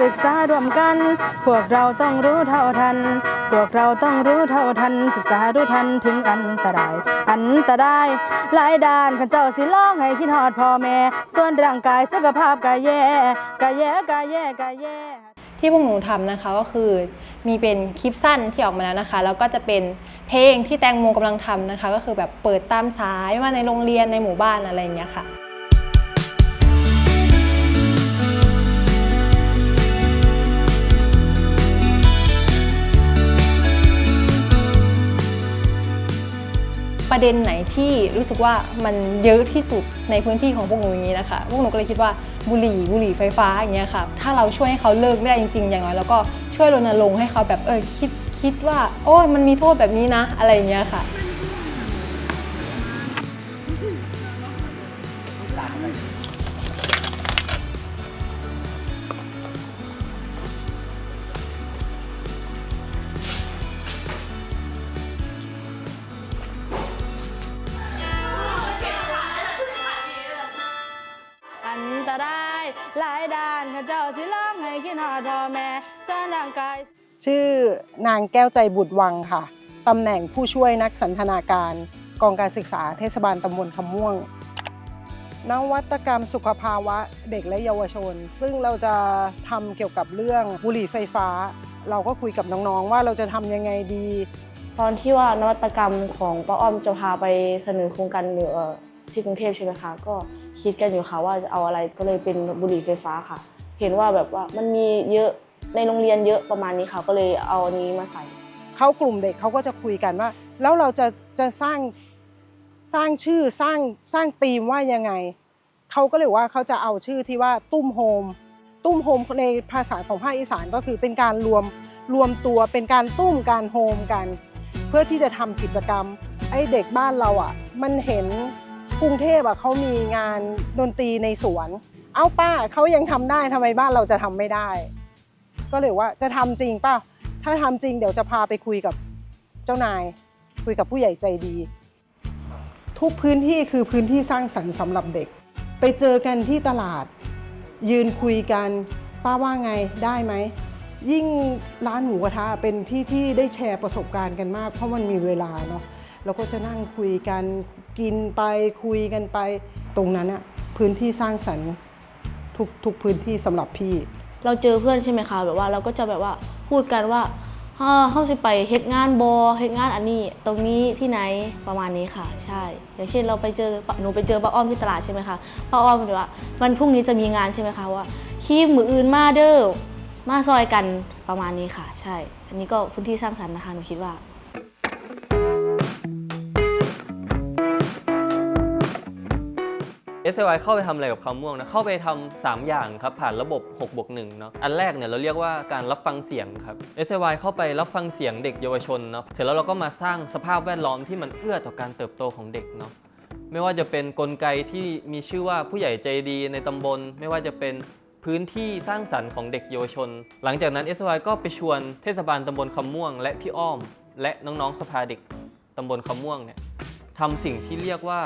ศึกษารวมกัน พวกเราต้องรู้เท่าทัน พวกเราต้องรู้เท่าทัน ศึกษารู้ทันถึงอันตราย อันตราย หลายด้านขันเจ้าสิร้องให้คิดฮอดพ่อแม่ ส่วนร่างกายสุขภาพกายแย่กายแย่กายแย่กายแย่ที่พวกหนูทำนะคะก็คือมีเป็นคลิปสั้นที่ออกมาแล้วนะคะ แล้วก็จะเป็นเพลงที่แตงโมกำลังทำนะคะ ก็คือแบบเปิดตามสายไม่ว่าในโรงเรียนในหมู่บ้านอะไรอย่างเงี้ยค่ะ ประเด็นไหนที่รู้สึกว่ามันเยอะที่สุดในพื้นที่ของพวกหนูอย่างนี้นะคะ พวกหนูก็เลยคิดว่าบุหรี่บุหรี่ไฟฟ้าอย่างเงี้ยค่ะ ถ้าเราช่วยให้เขาเลิกได้จริง ๆ อย่างน้อยแล้วก็ช่วยรณรงค์ให้เขาแบบเออคิดคิดว่า โอ้ยมันมีโทษแบบนี้นะ อะไรอย่างเงี้ยค่ะ ร้องให้คิดฮอดพ่อแม่ส่วนร่างกาย ชื่อนางแก้วใจบุตรวังค่ะ ตำแหน่งผู้ช่วยนักสันทนาการ กองการศึกษาเทศบาลตำบลคำม่วง นวัตกรรมสุขภาวะเด็กและเยาวชน ซึ่งเราจะทำเกี่ยวกับเรื่องบุหรี่ไฟฟ้า เราก็คุยกับน้องๆว่าเราจะทำยังไงดี ตอนที่ว่านวัตกรรมของป้าอ้อมจะพาไปเสนอโครงการอยู่เอ่อที่กรุงเทพใช่ไหมคะ ก็คิดกันอยู่ค่ะว่าจะเอาอะไรก็เลยเป็นบุหรี่ไฟฟ้าค่ะ เห็นว่าแบบว่ามันมีเยอะในโรงเรียนเยอะประมาณนี้ค่ะก็เลยเอาอันนี้มาใส่เขากลุ่มเด็กเขาก็จะคุยกันว่า แล้วเราจะจะสร้างสร้างชื่อสร้างสร้างธีมว่ายังไงเขาก็เลยว่าเขาจะเอาชื่อที่ว่าตุ้มโฮมตุ้มโฮมในภาษาของภาคอีสานก็คือเป็นการรวมรวมตัวเป็นการตุ้มการโฮมกัน เพื่อที่จะทำกิจกรรมไอ้เด็กบ้านเราอะ มันเห็นกรุงเทพอะเขามีงานดนตรีในสวน เอ้าป้าเขายังทำได้ทำไมบ้านเราจะทำไม่ได้ ก็เลยว่าจะทำจริงป่ะถ้าทำจริงเดี๋ยวจะพาไปคุยกับเจ้านาย คุยกับผู้ใหญ่ใจดี ทุกพื้นที่คือพื้นที่สร้างสรรค์สำหรับเด็ก ไปเจอกันที่ตลาด ยืนคุยกันป้าว่าไงได้ไหมยิ่งร้านหมูกระทะเป็นที่ที่ได้แชร์ประสบการณ์กันมาก เพราะมันมีเวลาเนาะเราก็จะนั่งคุยกันกินไปคุยกันไป ตรงนั้นอะพื้นที่สร้างสรรค์ ทุกทุกพื้นที่สำหรับพี่ เราเจอเพื่อนใช่ไหมคะแบบว่าเราก็จะแบบว่าพูดกันว่าเฮ้อเข้าสิไปเฮ็ดงานบอเฮ็ดงานอันนี้ ตรงนี้ที่ไหนประมาณนี้ค่ะ ใช่ อย่างเช่นเราไปเจอหนูไปเจอป้าอ้อมที่ตลาดใช่ไหมคะป้าอ้อมบอกว่าวันพรุ่งนี้จะมีงานใช่ไหมคะว่าคีมมืออื่นมาเด้อมาซอยกันประมาณนี้ค่ะ ใช่ อันนี้ก็พื้นที่สร้างสรรค์นะคะหนูคิดว่า s อ y เข้าไปทำอะไรกับคำม่วงนะเข้าไปทำสามอย่างครับผ่านระบบ6บวก1เนาะอันแรกเนี่ยเราเรียกว่าการรับฟังเสียงครับ s อ y เข้าไปรับฟังเสียงเด็กเยาวชนเนาะเสร็จแล้วเราก็มาสร้างสภาพแวดล้อมที่มันเอื้อต่อการเติบโตของเด็กเนาะไม่ว่าจะเป็นกลไกที่มีชื่อว่าผู้ใหญ่ใจดีในตำบล ไม่ว่าจะเป็นพื้นที่สร้างสรรค์ของเด็กเยาวชน หลังจากนั้น s อ y ก็ไปชวนเทศบาลตำบลคำม่วง และพี่อ้อม และน้องๆสภาเด็กตำบลคำม่วงเนี่ยทำสิ่งที่เรียกว่า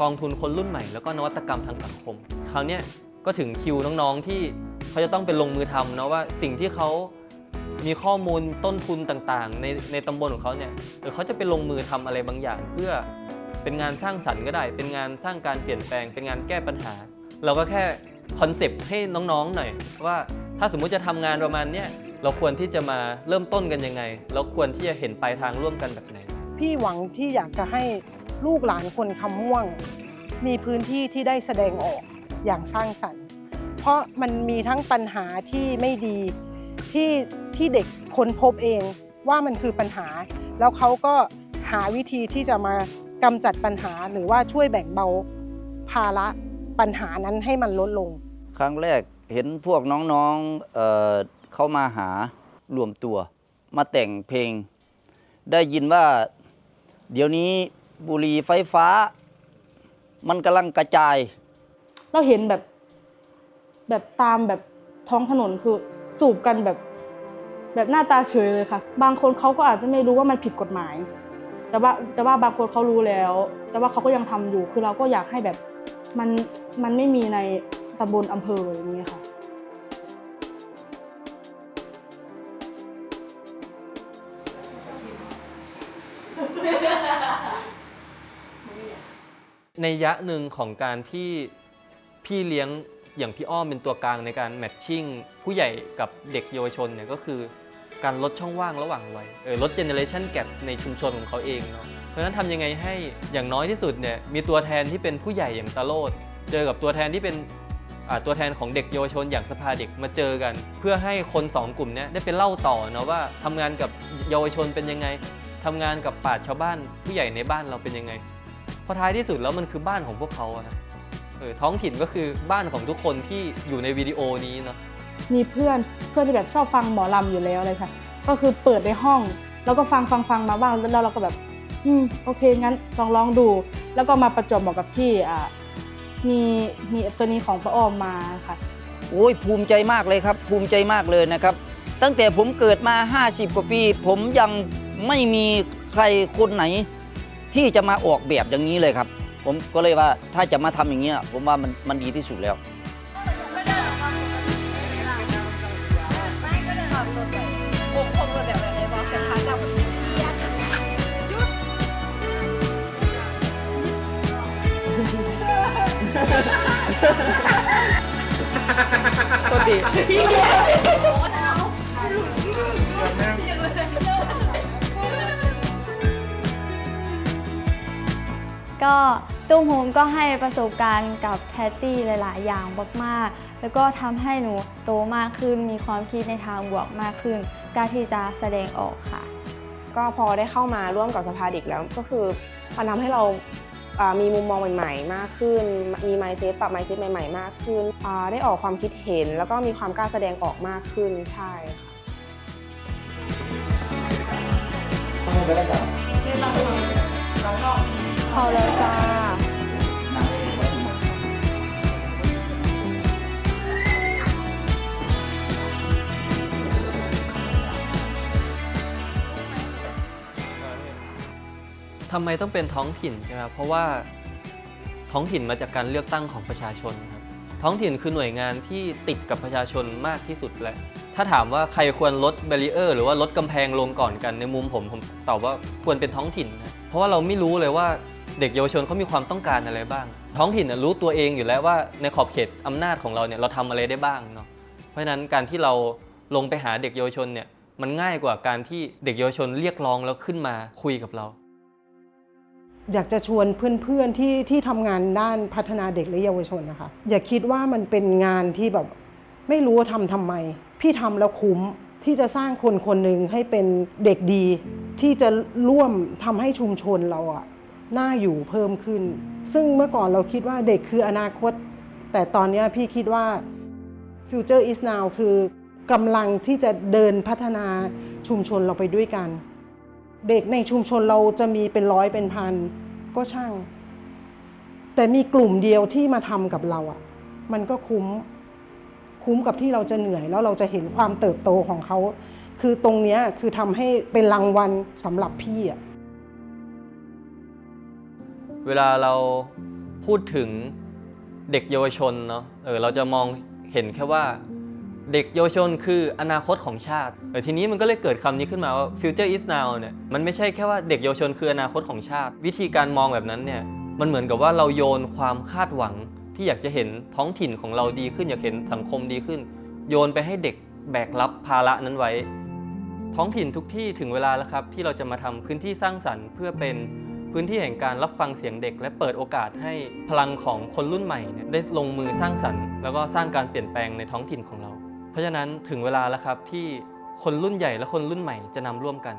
กองทุนคนรุ่นใหม่แล้วก็นวัตกรรมทางสังคมคราวนี้ก็ถึงคิวน้องๆที่เขาจะต้องเป็นลงมือทำนะว่าสิ่งที่เขามีข้อมูลต้นทุนต่างๆ ในในตำบลของเขาเนี่ยหรือเขาจะไปลงมือทำอะไรบางอย่าง เพื่อเป็นงานสร้างสรรค์ก็ได้ เป็นงานสร้างการเปลี่ยนแปลง เป็นงานแก้ปัญหา เราก็แค่คอนเซปต์ให้น้องๆหน่อย ว่าถ้าสมมุติจะทำงานประมาณเนี้ยเราควรที่จะมาเริ่มต้นกันยังไงเราควรที่จะเห็นปลายทางร่วมกันแบบไหน พี่หวังที่อยากจะให้ ลูกหลานคนคำม่วง มีพื้นที่ที่ได้แสดงออกอย่างสร้างสรรค์ เพราะมันมีทั้งปัญหาที่ไม่ดีที่ที่เด็กค้นพบเองว่ามันคือปัญหา แล้วเขาก็หาวิธีที่จะมากำจัดปัญหาหรือว่าช่วยแบ่งเบาภาระปัญหานั้นให้มันลดลง ครั้งแรกเห็นพวกน้องๆเอ่อเข้ามาหารวมตัว มาแต่งเพลง ได้ยินว่าเดี๋ยวนี้ บุหรี่ไฟฟ้า มันกำลังกระจาย เราเห็นแบบแบบตามแบบท้องถนนคือสูบกันแบบแบบหน้าตาเฉยเลยค่ะ บางคนเขาก็อาจจะไม่รู้ว่ามันผิดกฎหมาย แต่ว่าแต่ว่าบางคนเขารู้แล้ว แต่ว่าเขาก็ยังทำอยู่ คือเราก็อยากให้แบบมันมันไม่มีในตำบลอำเภออย่างนี้ค่ะ ในยะหนึ่งของการที่พี่เลี้ยงอย่างพี่อ้อมเป็นตัวกลางในการแมทชิ่งผู้ใหญ่กับเด็กเยาวชนเนี่ยก็คือการลดช่องว่างระหว่างวัยเออลดเจเนเรชันแกรในชุมชนของเขาเองเนาะเพราะฉะนั้นทำยังไงให้อย่างน้อยที่สุดเนี่ยมีตัวแทนที่เป็นผู้ใหญ่อย่างตาโลดเจอกับตัวแทนที่เป็นตัวแทนของเด็กเยาวชนอย่างสภาเด็กมาเจอกัน เพื่อให้คนสองกลุ่มนี้ได้ไปเล่าต่อนะว่าทำงานกับเยาวชนเป็นยังไงทำงานกับป่าชาวบ้านผู้ใหญ่ในบ้านเราเป็นยังไง พราะท้ายที่สุดแล้วมันคือบ้านของพวกเขาอะนะเออท้องถิ่นก็คือบ้านของทุกคนที่อยู่ในวิดีโอนี้เนาะมีเพื่อนเพื่อนที่แบบชอบฟังหมอลำอยู่แล้วเลยค่ะ ก็คือเปิดในห้อง แล้วก็ฟังฟังฟังมาบ้างแล้วเราก็แบบอืมโอเคงั้นลองลองดู แล้วก็มาประจวบเหมาะกับที่อ่ามีมีตัวนี้ของป้าอ้อมมาค่ะ โอ้ยภูมิใจมากเลยครับ ภูมิใจมากเลยนะครับ ตั้งแต่ผมเกิดมา 50 กว่าปี ผมยังไม่มีใครคนไหน ที่จะมาออกแบบอย่างนี้เลยครับ ผมก็เลยว่าถ้าจะมาทำอย่างนี้ยผมว่ามันมันดีที่สุดแล้ว ก็ตุ้มโฮมก็ให้ประสบการณ์กับแพตตี้หลาย ๆ อย่างมากๆ แล้วก็ทำให้หนูโตมากขึ้น มีความคิดในทางบวกมากขึ้นกล้าที่จะแสดงออกค่ะ ก็พอได้เข้ามาร่วมกับสภาเด็กแล้วก็คือมันทำให้เรามีมุมมองใหม่ๆ มากขึ้น มีไม n d เซตปรับไม n d เซตใหม่ ๆ มากขึ้น ได้ออกความคิดเห็น แล้วก็มีความกล้าแสดงออกมากขึ้น ใช่ค่ะ เอาแล้วจ้าทำไมต้องเป็นท้องถิ่นใช่ไหมครับเพราะว่าท้องถิ่นมาจากการเลือกตั้งของประชาชนครับท้องถิ่นคือหน่วยงานที่ติดกับประชาชนมากที่สุดแหละถ้าถามว่าใครควรลดเบรีเออร์หรือว่าลดกำแพงลงก่อนกันในมุมผมผมตอบว่าควรเป็นท้องถิ่นนะเพราะว่าเราไม่รู้เลยว่า เด็กเยาวชนเขามีความต้องการอะไรบ้าง ท้องถิ่นรู้ตัวเองอยู่แล้วว่าในขอบเขตอำนาจของเราเนี่ยเราทำอะไรได้บ้างเนาะเพราะฉะนั้นการที่เราลงไปหาเด็กเยาวชนเนี่ยมันง่ายกว่าการที่เด็กเยาวชนเรียกร้องแล้วขึ้นมาคุยกับเรา อยากจะชวนเพื่อนๆที่ที่ทำงานด้านพัฒนาเด็กและเยาวชนนะคะ อย่าคิดว่ามันเป็นงานที่แบบไม่รู้ว่าทำทำไม พี่ทำแล้วคุ้มที่จะสร้างคนคนหนึ่งให้เป็นเด็กดี ที่จะร่วมทำให้ชุมชนเราอะ น่าอยู่เพิ่มขึ้น ซึ่งเมื่อก่อนเราคิดว่าเด็กคืออนาคต แต่ตอนนี้พี่คิดว่า Future is now คือกำลังที่จะเดินพัฒนาชุมชนเราไปด้วยกัน เด็กในชุมชนเราจะมีเป็นร้อยเป็นพันก็ช่าง แต่มีกลุ่มเดียวที่มาทำกับเราอะ่ะ มันก็คุ้มคุ้มกับที่เราจะเหนื่อยแล้วเราจะเห็นความเติบโตของเขา คือตรงนี้คือทำให้เป็นรางวัลสำหรับพี่อะ เวลาเราพูดถึงเด็กเยาวชนเนาะเออเราจะมองเห็นแค่ว่าเด็กเยาวชนคืออนาคตของชาติเออทีนี้มันก็เลยเกิดคำนี้ขึ้นมาว่า future is now เนี่ยมันไม่ใช่แค่ว่าเด็กเยาวชนคืออนาคตของชาติ วิธีการมองแบบนั้นเนี่ยมันเหมือนกับว่าเราโยนความคาดหวังที่อยากจะเห็นท้องถิ่นของเราดีขึ้น อยากเห็นสังคมดีขึ้น โยนไปให้เด็กแบกรับภาระนั้นไว้ ท้องถิ่นทุกที่ถึงเวลาแล้วครับ ที่เราจะมาทำพื้นที่สร้างสรรค์เพื่อเป็น พื้นที่แห่งการรับฟังเสียงเด็ก และเปิดโอกาสให้พลังของคนรุ่นใหม่เนี่ยได้ลงมือสร้างสรรค์ แล้วก็สร้างการเปลี่ยนแปลงในท้องถิ่นของเรา เพราะฉะนั้นถึงเวลาแล้วครับที่คนรุ่นใหญ่และคนรุ่นใหม่จะนำร่วมกัน